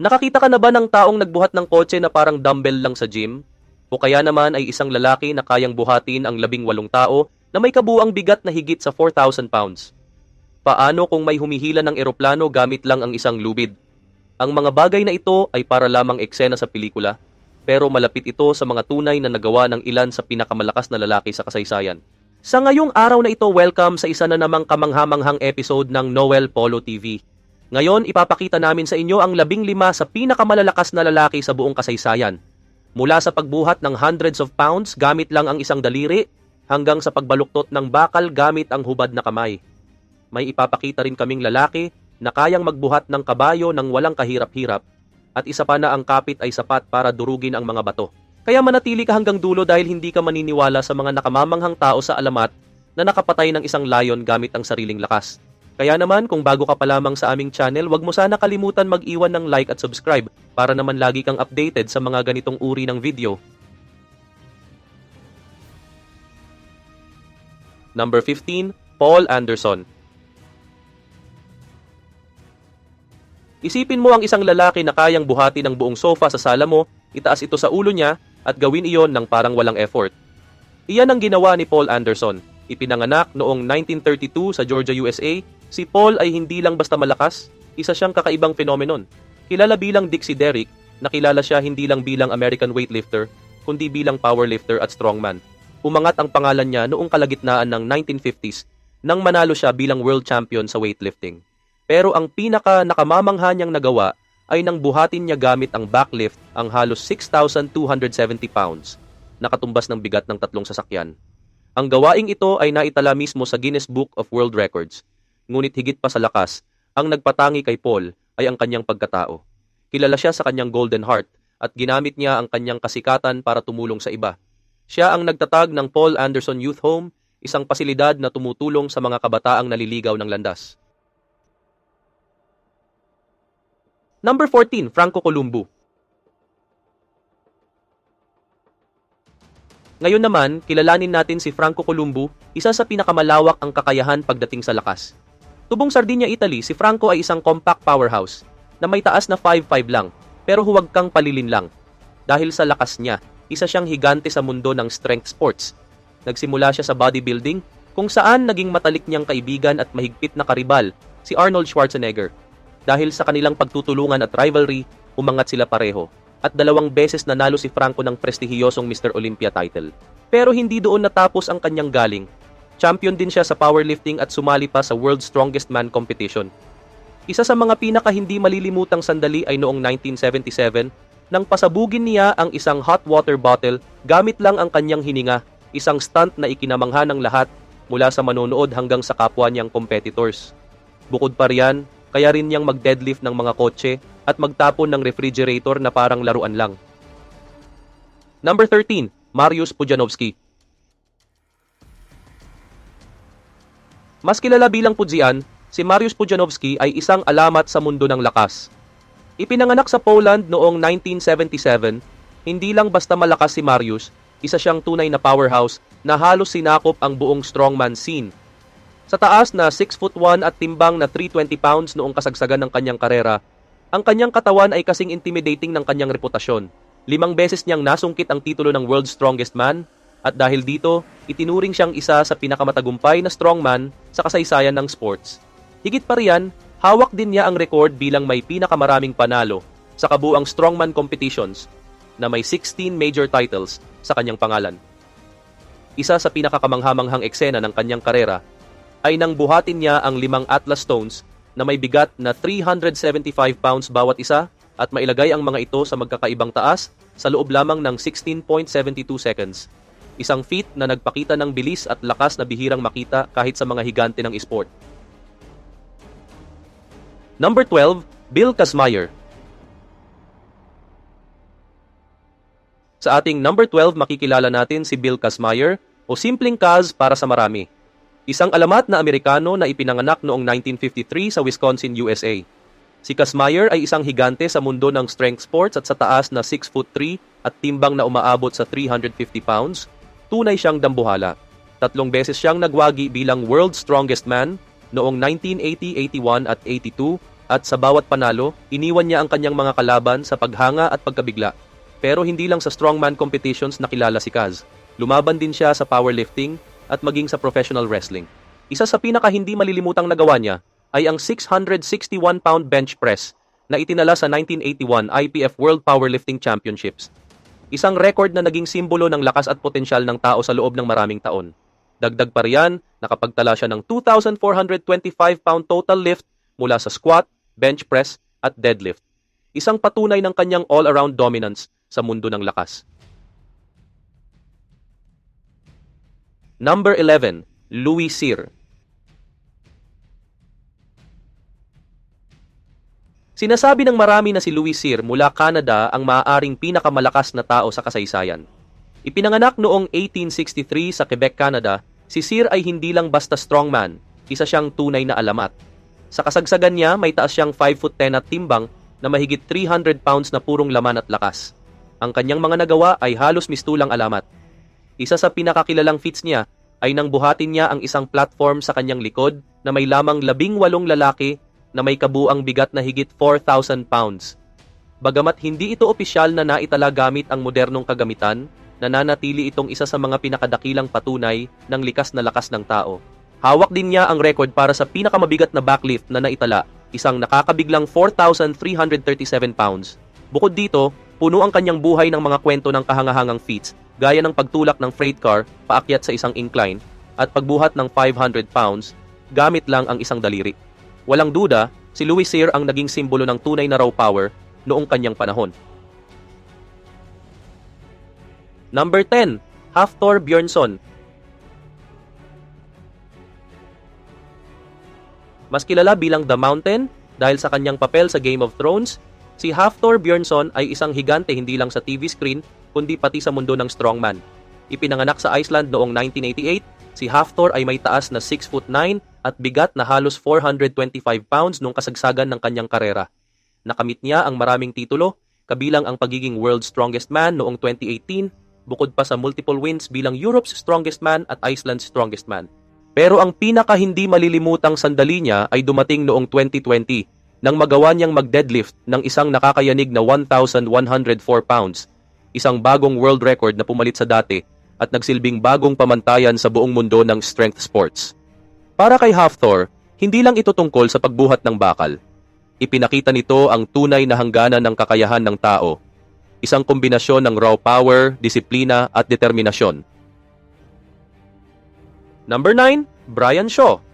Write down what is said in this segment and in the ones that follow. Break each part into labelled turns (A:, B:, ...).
A: Nakakita ka na ba ng taong nagbuhat ng kotse na parang dumbbell lang sa gym? O kaya naman ay isang lalaki na kayang buhatin ang labing walong tao na may kabuang bigat na higit sa 4,000 pounds? Paano kung may humihila ng eroplano gamit lang ang isang lubid? Ang mga bagay na ito ay para lamang eksena sa pelikula, pero malapit ito sa mga tunay na nagawa ng ilan sa pinakamalakas na lalaki sa kasaysayan. Sa ngayong araw na ito, welcome sa isa na namang kamanghamanghang episode ng Noel Polo TV. Ngayon, ipapakita namin sa inyo ang labing lima sa pinakamalalakas na lalaki sa buong kasaysayan. Mula sa pagbuhat ng hundreds of pounds gamit lang ang isang daliri, hanggang sa pagbaluktot ng bakal gamit ang hubad na kamay. May ipapakita rin kaming lalaki na kayang magbuhat ng kabayo ng walang kahirap-hirap at isa pa na ang kapit ay sapat para durugin ang mga bato. Kaya manatili ka hanggang dulo dahil hindi ka maniniwala sa mga nakamamanghang tao sa alamat na nakapatay ng isang layon gamit ang sariling lakas. Kaya naman, kung bago ka pa lamang sa aming channel, wag mo sana kalimutan mag-iwan ng like at subscribe para naman lagi kang updated sa mga ganitong uri ng video. Number 15, Paul Anderson. Isipin mo ang isang lalaki na kayang buhati ng buong sofa sa sala mo, itaas ito sa ulo niya at gawin iyon ng parang walang effort. Iyan ang ginawa ni Paul Anderson. Ipinanganak noong 1932 sa Georgia, USA Si Paul ay hindi lang basta malakas, isa siyang kakaibang phenomenon. Kilala bilang Dixie Derrick, nakilala siya hindi lang bilang American weightlifter, kundi bilang powerlifter at strongman. Umangat ang pangalan niya noong kalagitnaan ng 1950s nang manalo siya bilang world champion sa weightlifting. Pero ang pinaka nakamamangha niyang nagawa ay nang buhatin niya gamit ang backlift ang halos 6,270 pounds, nakatumbas ng bigat ng tatlong sasakyan. Ang gawaing ito ay naitala mismo sa Guinness Book of World Records ngunit higit pa sa lakas, ang nagpatangi kay Paul ay ang kanyang pagkatao. Kilala siya sa kanyang golden heart at ginamit niya ang kanyang kasikatan para tumulong sa iba. Siya ang nagtatag ng Paul Anderson Youth Home, isang pasilidad na tumutulong sa mga kabataang naliligaw ng landas. Number 14, Franco Columbu. Ngayon naman, kilalanin natin si Franco Columbu, isa sa pinakamalawak ang kakayahan pagdating sa lakas. Tubong Sardinia, Italy, si Franco ay isang compact powerhouse na may taas na 5'5 lang pero huwag kang palilin lang. Dahil sa lakas niya, isa siyang higante sa mundo ng strength sports. Nagsimula siya sa bodybuilding kung saan naging matalik niyang kaibigan at mahigpit na karibal si Arnold Schwarzenegger. Dahil sa kanilang pagtutulungan at rivalry, umangat sila pareho at dalawang beses nanalo si Franco ng prestihiyosong Mr. Olympia title. Pero hindi doon natapos ang kanyang galing Champion din siya sa powerlifting at sumali pa sa World's Strongest Man competition. Isa sa mga pinaka hindi malilimutang sandali ay noong 1977 nang pasabugin niya ang isang hot water bottle gamit lang ang kanyang hininga, isang stunt na ikinamangha ng lahat mula sa manonood hanggang sa kapwa niyang competitors. Bukod pa riyan, kaya rin niyang mag-deadlift ng mga kotse at magtapon ng refrigerator na parang laruan lang. Number 13, Marius Pujanovsky. Mas kilala bilang Pudzian, si Mariusz Pudzianowski ay isang alamat sa mundo ng lakas. Ipinanganak sa Poland noong 1977, hindi lang basta malakas si Mariusz, isa siyang tunay na powerhouse na halos sinakop ang buong strongman scene. Sa taas na 6 foot 1 at timbang na 320 pounds noong kasagsagan ng kanyang karera, ang kanyang katawan ay kasing intimidating ng kanyang reputasyon. Limang beses niyang nasungkit ang titulo ng World's Strongest Man at dahil dito, itinuring siyang isa sa pinakamatagumpay na strongman sa kasaysayan ng sports. Higit pa riyan, hawak din niya ang record bilang may pinakamaraming panalo sa kabuang strongman competitions na may 16 major titles sa kanyang pangalan. Isa sa pinakakamanghamanghang eksena ng kanyang karera ay nang buhatin niya ang limang Atlas Stones na may bigat na 375 pounds bawat isa at mailagay ang mga ito sa magkakaibang taas sa loob lamang ng 16.72 seconds. Isang feat na nagpakita ng bilis at lakas na bihirang makita kahit sa mga higante ng esport. Number 12, Bill Kazmaier. Sa ating number 12 makikilala natin si Bill Kazmaier o simpleng Kaz para sa marami. Isang alamat na Amerikano na ipinanganak noong 1953 sa Wisconsin, USA. Si Kazmaier ay isang higante sa mundo ng strength sports at sa taas na 6 foot 3 at timbang na umaabot sa 350 pounds tunay siyang dambuhala. Tatlong beses siyang nagwagi bilang World's Strongest Man noong 1980, 81 at 82 At sa bawat panalo, iniwan niya ang kanyang mga kalaban sa paghanga at pagkabigla. Pero hindi lang sa strongman competitions nakilala si Kaz. Lumaban din siya sa powerlifting at maging sa professional wrestling. Isa sa pinaka hindi malilimutang nagawa niya ay ang 661-pound bench press na itinala sa 1981 IPF World Powerlifting Championships. Isang record na naging simbolo ng lakas at potensyal ng tao sa loob ng maraming taon. Dagdag pa riyan, nakapagtala siya ng 2,425-pound total lift mula sa squat, bench press, at deadlift. Isang patunay ng kanyang all-around dominance sa mundo ng lakas. Number 11, Louis Cyr. Sinasabi ng marami na si Louis Cyr mula Canada ang maaaring pinakamalakas na tao sa kasaysayan. Ipinanganak noong 1863 sa Quebec, Canada, si Cyr ay hindi lang basta strongman, isa siyang tunay na alamat. Sa kasagsagan niya, may taas siyang 5 foot 10 at timbang na mahigit 300 pounds na purong laman at lakas. Ang kanyang mga nagawa ay halos mistulang alamat. Isa sa pinakakilalang feats niya ay nang buhatin niya ang isang platform sa kanyang likod na may lamang labing walong lalaki na may kabuang bigat na higit 4,000 pounds. Bagamat hindi ito opisyal na naitala gamit ang modernong kagamitan, nananatili itong isa sa mga pinakadakilang patunay ng likas na lakas ng tao. Hawak din niya ang record para sa pinakamabigat na backlift na naitala, isang nakakabiglang 4,337 pounds. Bukod dito, puno ang kanyang buhay ng mga kwento ng kahangahangang feats, gaya ng pagtulak ng freight car paakyat sa isang incline at pagbuhat ng 500 pounds gamit lang ang isang daliri. Walang duda, si Louis Cyr ang naging simbolo ng tunay na raw power noong kanyang panahon. Number 10, Hafthor Björnsson. Mas kilala bilang The Mountain dahil sa kanyang papel sa Game of Thrones, si Hafthor Björnsson ay isang higante hindi lang sa TV screen kundi pati sa mundo ng strongman. Ipinanganak sa Iceland noong 1988, si Hafthor ay may taas na 6 foot 9 at bigat na halos 425 pounds nung kasagsagan ng kanyang karera. Nakamit niya ang maraming titulo, kabilang ang pagiging World's Strongest Man noong 2018, bukod pa sa multiple wins bilang Europe's Strongest Man at Iceland's Strongest Man. Pero ang pinaka hindi malilimutang sandali niya ay dumating noong 2020 nang magawa niyang mag-deadlift ng isang nakakayanig na 1,104 pounds, isang bagong world record na pumalit sa dati at nagsilbing bagong pamantayan sa buong mundo ng strength sports. Para kay Hafthor, hindi lang ito tungkol sa pagbuhat ng bakal. Ipinakita nito ang tunay na hangganan ng kakayahan ng tao, isang kombinasyon ng raw power, disiplina at determinasyon. Number 9, Brian Shaw.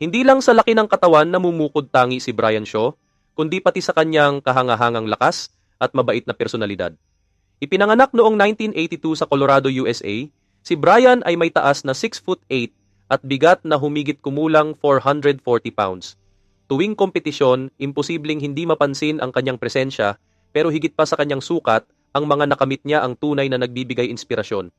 A: Hindi lang sa laki ng katawan namumukod tangi si Brian Shaw, kundi pati sa kanyang kahangahangang lakas at mabait na personalidad. Ipinanganak noong 1982 sa Colorado, USA, si Brian ay may taas na 6 foot 8 at bigat na humigit kumulang 440 pounds. Tuwing kompetisyon, imposibleng hindi mapansin ang kanyang presensya pero higit pa sa kanyang sukat, ang mga nakamit niya ang tunay na nagbibigay inspirasyon.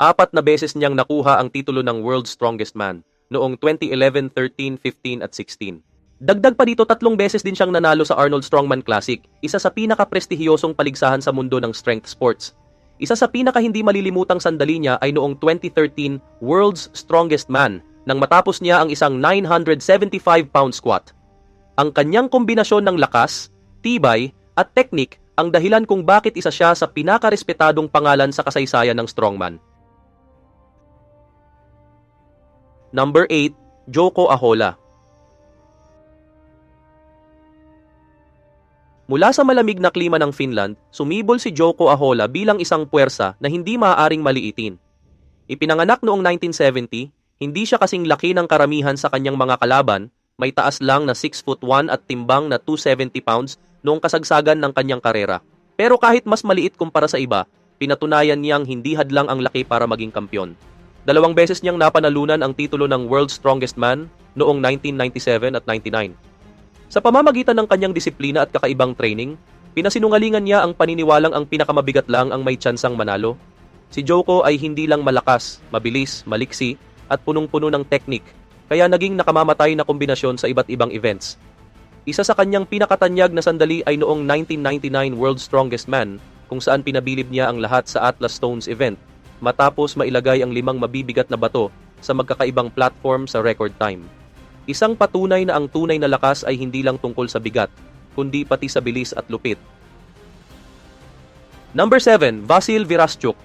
A: Apat na beses niyang nakuha ang titulo ng World's Strongest Man noong 2011, 13, 15 at 16. Dagdag pa dito tatlong beses din siyang nanalo sa Arnold Strongman Classic, isa sa pinaka-prestihiyosong paligsahan sa mundo ng strength sports. Isa sa pinaka hindi malilimutang sandali niya ay noong 2013 World's Strongest Man nang matapos niya ang isang 975 pound squat. Ang kanyang kombinasyon ng lakas, tibay at teknik ang dahilan kung bakit isa siya sa pinakarespetadong pangalan sa kasaysayan ng strongman. Number 8, Joko Ahola. Mula sa malamig na klima ng Finland, sumibol si Joko Ahola bilang isang puwersa na hindi maaaring maliitin. Ipinanganak noong 1970, hindi siya kasing laki ng karamihan sa kanyang mga kalaban, may taas lang na 6 foot 1 at timbang na 270 pounds noong kasagsagan ng kanyang karera. Pero kahit mas maliit kumpara sa iba, pinatunayan niyang hindi hadlang ang laki para maging kampyon. Dalawang beses niyang napanalunan ang titulo ng World's Strongest Man noong 1997 at 99. Sa pamamagitan ng kanyang disiplina at kakaibang training, pinasinungalingan niya ang paniniwalang ang pinakamabigat lang ang may tsansang manalo. Si Joko ay hindi lang malakas, mabilis, maliksi, at punong-puno ng teknik, kaya naging nakamamatay na kombinasyon sa iba't ibang events. Isa sa kanyang pinakatanyag na sandali ay noong 1999 World's Strongest Man, kung saan pinabilib niya ang lahat sa Atlas Stones event matapos mailagay ang limang mabibigat na bato sa magkakaibang platform sa record time. Isang patunay na ang tunay na lakas ay hindi lang tungkol sa bigat, kundi pati sa bilis at lupit. Number 7, Vasil Viraschuk.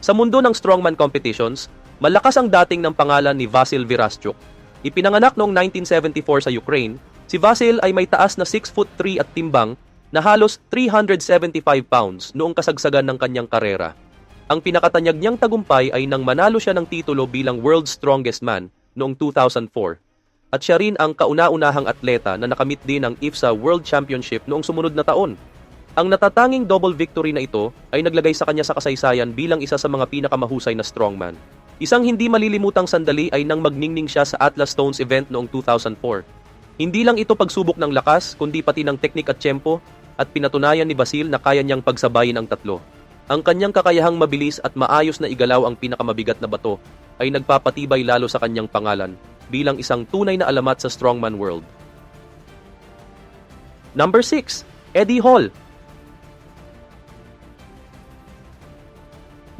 A: Sa mundo ng strongman competitions, malakas ang dating ng pangalan ni Vasil Viraschuk. Ipinanganak noong 1974 sa Ukraine, si Vasil ay may taas na 6 foot 3 at timbang na halos 375 pounds noong kasagsagan ng kanyang karera. Ang pinakatanyag niyang tagumpay ay nang manalo siya ng titulo bilang World's Strongest Man noong 2004. At siya rin ang kauna-unahang atleta na nakamit din ng IFSA World Championship noong sumunod na taon. Ang natatanging double victory na ito ay naglagay sa kanya sa kasaysayan bilang isa sa mga pinakamahusay na strongman. Isang hindi malilimutang sandali ay nang magningning siya sa Atlas Stones event noong 2004. Hindi lang ito pagsubok ng lakas, kundi pati ng teknik at tiyempo at pinatunayan ni Basil na kaya niyang pagsabayin ang tatlo. Ang kanyang kakayahang mabilis at maayos na igalaw ang pinakamabigat na bato ay nagpapatibay lalo sa kanyang pangalan bilang isang tunay na alamat sa strongman world. Number 6, Eddie Hall.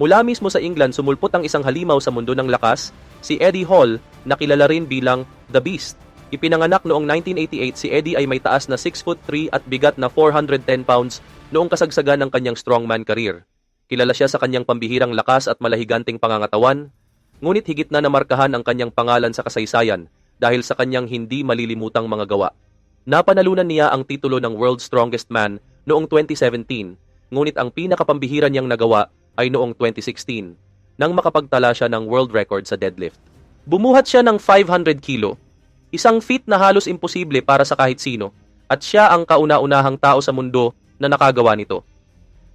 A: Mula mismo sa England sumulpot ang isang halimaw sa mundo ng lakas, si Eddie Hall, na kilala rin bilang The Beast. Ipinanganak noong 1988, si Eddie ay may taas na 6 foot 3 at bigat na 410 pounds noong kasagsagan ng kanyang strongman career. Kilala siya sa kanyang pambihirang lakas at malahiganting pangangatawan, ngunit higit na namarkahan ang kanyang pangalan sa kasaysayan dahil sa kanyang hindi malilimutang mga gawa. Napanalunan niya ang titulo ng World's Strongest Man noong 2017, ngunit ang pinakapambihira niyang nagawa ay noong 2016 nang makapagtala siya ng world record sa deadlift. Bumuhat siya ng 500 kilo, isang feat na halos imposible para sa kahit sino, at siya ang kauna-unahang tao sa mundo na nakagawa nito.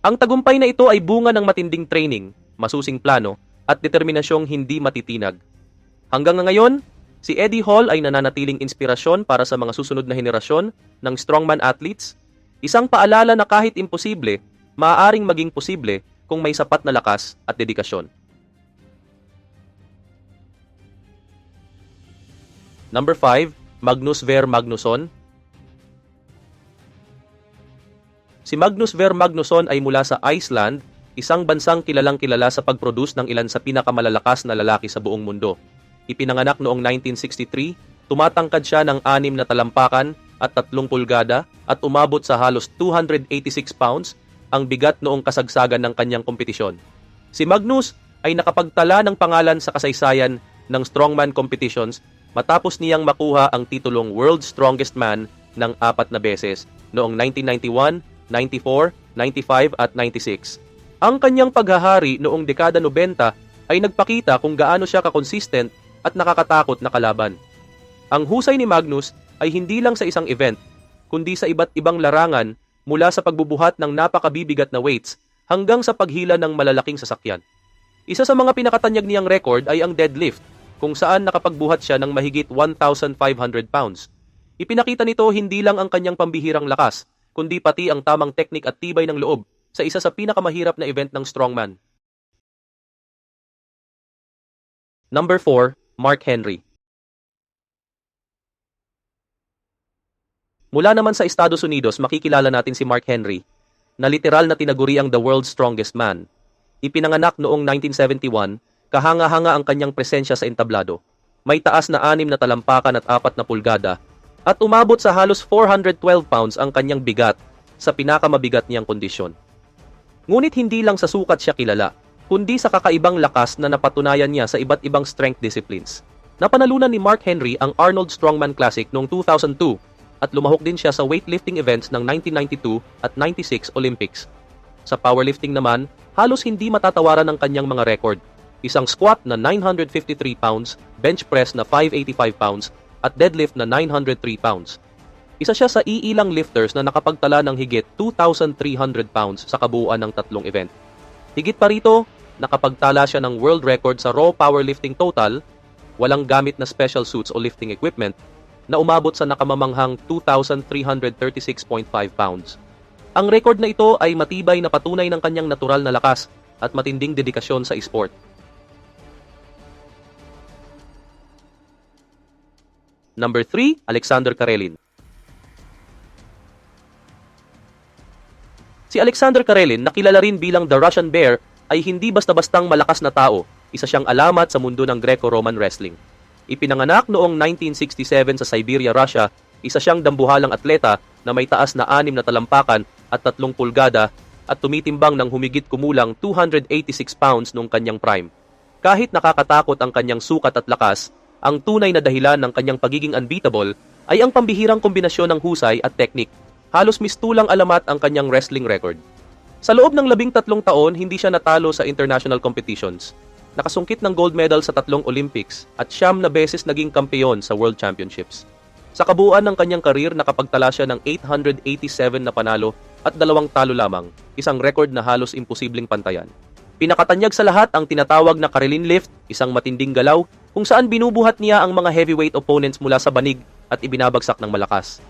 A: Ang tagumpay na ito ay bunga ng matinding training, masusing plano, at determinasyong hindi matitinag. Hanggang ngayon, si Eddie Hall ay nananatiling inspirasyon para sa mga susunod na henerasyon ng strongman athletes, isang paalala na kahit imposible, maaaring maging posible kung may sapat na lakas at dedikasyon. Number 5, Magnus Ver Magnusson. Si Magnus Ver Magnusson ay mula sa Iceland, isang bansang kilalang kilala sa pag-produce ng ilan sa pinakamalalakas na lalaki sa buong mundo. Ipinanganak noong 1963, tumatangkad siya ng anim na talampakan at tatlong pulgada at umabot sa halos 286 pounds ang bigat noong kasagsagan ng kanyang kompetisyon. Si Magnus ay nakapagtala ng pangalan sa kasaysayan ng strongman competitions matapos niyang makuha ang titulong World's Strongest Man ng apat na beses noong 1991, 94, 95 at 96. Ang kanyang paghahari noong dekada 90 ay nagpakita kung gaano siya kakonsistent at nakakatakot na kalaban. Ang husay ni Magnus ay hindi lang sa isang event, kundi sa iba't ibang larangan mula sa pagbubuhat ng napakabibigat na weights hanggang sa paghila ng malalaking sasakyan. Isa sa mga pinakatanyag niyang record ay ang deadlift, kung saan nakapagbuhat siya ng mahigit 1,500 pounds. Ipinakita nito hindi lang ang kanyang pambihirang lakas, kundi pati ang tamang teknik at tibay ng loob sa isa sa pinakamahirap na event ng strongman. Number 4, Mark Henry. Mula naman sa Estados Unidos, makikilala natin si Mark Henry, na literal na tinaguri ang the world's strongest man. Ipinanganak noong 1971, kahanga-hanga ang kanyang presensya sa entablado. May taas na anim na talampakan at apat na pulgada, at umabot sa halos 412 pounds ang kanyang bigat sa pinakamabigat niyang kondisyon. Ngunit hindi lang sa sukat siya kilala, kundi sa kakaibang lakas na napatunayan niya sa iba't ibang strength disciplines. Napanalunan ni Mark Henry ang Arnold Strongman Classic noong 2002 at lumahok din siya sa weightlifting events ng 1992 at 96 Olympics. Sa powerlifting naman, halos hindi matatawaran ang kanyang mga record. Isang squat na 953 pounds, bench press na 585 pounds, at deadlift na 903 pounds. Isa siya sa iilang lifters na nakapagtala ng higit 2,300 pounds sa kabuuan ng tatlong event. Higit pa rito, nakapagtala siya ng world record sa raw powerlifting total, walang gamit na special suits o lifting equipment, na umabot sa nakamamanghang 2,336.5 pounds. Ang record na ito ay matibay na patunay ng kanyang natural na lakas at matinding dedikasyon sa esport. Number 3, Alexander Karelin. Si Alexander Karelin, nakilala rin bilang the Russian Bear ay hindi basta-bastang malakas na tao, isa siyang alamat sa mundo ng Greco-Roman wrestling. Ipinanganak noong 1967 sa Siberia, Russia, isa siyang dambuhalang atleta na may taas na anim na talampakan at tatlong pulgada at tumitimbang ng humigit kumulang 286 pounds noong kanyang prime. Kahit nakakatakot ang kanyang sukat at lakas, ang tunay na dahilan ng kanyang pagiging unbeatable ay ang pambihirang kombinasyon ng husay at teknik. Halos mistulang alamat ang kanyang wrestling record. Sa loob ng labing tatlong taon, hindi siya natalo sa international competitions. Nakasungkit ng gold medal sa tatlong Olympics at siyam na beses naging kampeyon sa World Championships. Sa kabuuan ng kanyang karir, nakapagtala siya ng 887 na panalo at dalawang talo lamang, isang record na halos imposibleng pantayan. Pinakatanyag sa lahat ang tinatawag na Karelin Lift, isang matinding galaw kung saan binubuhat niya ang mga heavyweight opponents mula sa banig at ibinabagsak ng malakas.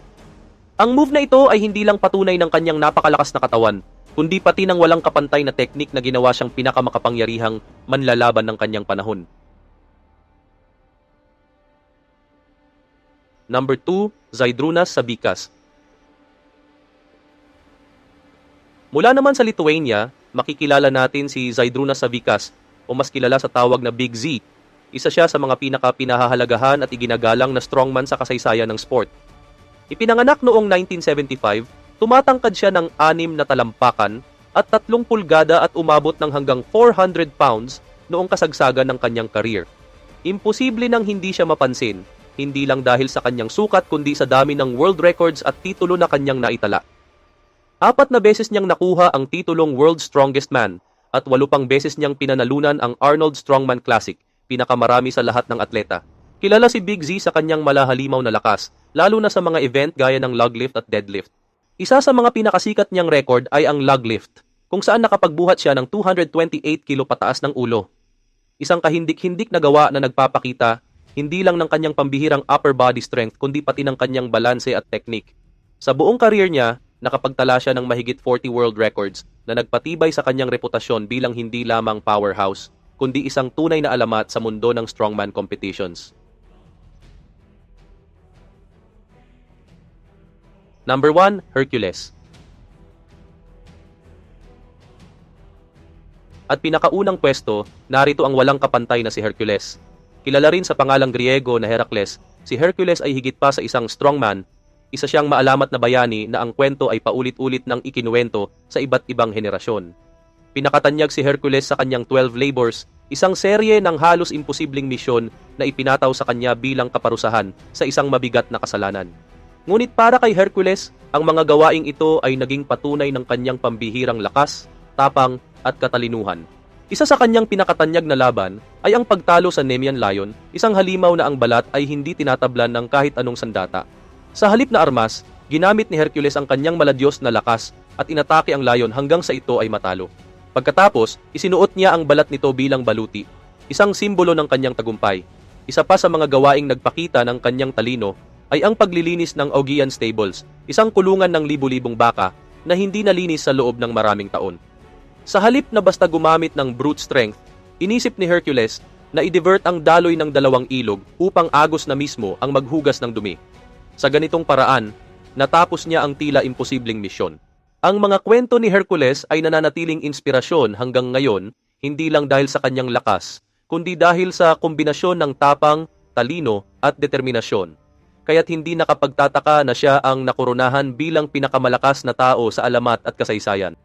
A: Ang move na ito ay hindi lang patunay ng kanyang napakalakas na katawan, kundi pati ng walang kapantay na teknik na ginawa siyang pinakamakapangyarihang manlalaban ng kanyang panahon. Number 2, Zaidrunas Sabikas. Mula naman sa Lithuania, makikilala natin si Zaidrunas Savikas o mas kilala sa tawag na Big Z. Isa siya sa mga pinaka-pinahahalagahan at iginagalang na strongman sa kasaysayan ng sport. Ipinanganak noong 1975, tumatangkad siya ng anim na talampakan at tatlong pulgada at umabot ng hanggang 400 pounds noong kasagsagan ng kanyang career. Imposible nang hindi siya mapansin, hindi lang dahil sa kanyang sukat kundi sa dami ng world records at titulo na kanyang naitala. Apat na beses niyang nakuha ang titulong World's Strongest Man at walo pang beses niyang pinanalunan ang Arnold Strongman Classic, pinakamarami sa lahat ng atleta. Kilala si Big Z sa kanyang malahalimaw na lakas, lalo na sa mga event gaya ng log lift at deadlift. Isa sa mga pinakasikat niyang record ay ang log lift, kung saan nakapagbuhat siya ng 228 kilo pataas ng ulo. Isang kahindik-hindik na gawa na nagpapakita hindi lang ng kanyang pambihirang upper body strength kundi pati ng kanyang balanse at technique. Sa buong career niya, nakapagtala siya ng mahigit 40 world records na nagpatibay sa kanyang reputasyon bilang hindi lamang powerhouse, kundi isang tunay na alamat sa mundo ng strongman competitions. Number 1, Hercules. At pinakaunang pwesto, narito ang walang kapantay na si Hercules. Kilala rin sa pangalang Griego na Heracles, si Hercules ay higit pa sa isang strongman isa siyang maalamat na bayani na ang kwento ay paulit-ulit ng ikinuwento sa iba't ibang henerasyon. Pinakatanyag si Hercules sa kanyang 12 labors, isang serye ng halos imposibleng misyon na ipinataw sa kanya bilang kaparusahan sa isang mabigat na kasalanan. Ngunit para kay Hercules, ang mga gawaing ito ay naging patunay ng kanyang pambihirang lakas, tapang at katalinuhan. Isa sa kanyang pinakatanyag na laban ay ang pagtalo sa Nemean Lion, isang halimaw na ang balat ay hindi tinatablan ng kahit anong sandata. Sa halip na armas, ginamit ni Hercules ang kanyang maladyos na lakas at inatake ang layon hanggang sa ito ay matalo. Pagkatapos, isinuot niya ang balat nito bilang baluti, isang simbolo ng kanyang tagumpay. Isa pa sa mga gawaing nagpakita ng kanyang talino ay ang paglilinis ng Augean Stables, isang kulungan ng libu-libong baka na hindi nalinis sa loob ng maraming taon. Sa halip na basta gumamit ng brute strength, inisip ni Hercules na i-divert ang daloy ng dalawang ilog upang agos na mismo ang maghugas ng dumi. Sa ganitong paraan, natapos niya ang tila imposibleng misyon. Ang mga kwento ni Hercules ay nananatiling inspirasyon hanggang ngayon, hindi lang dahil sa kanyang lakas, kundi dahil sa kombinasyon ng tapang, talino at determinasyon. Kaya't hindi nakapagtataka na siya ang nakurunahan bilang pinakamalakas na tao sa alamat at kasaysayan.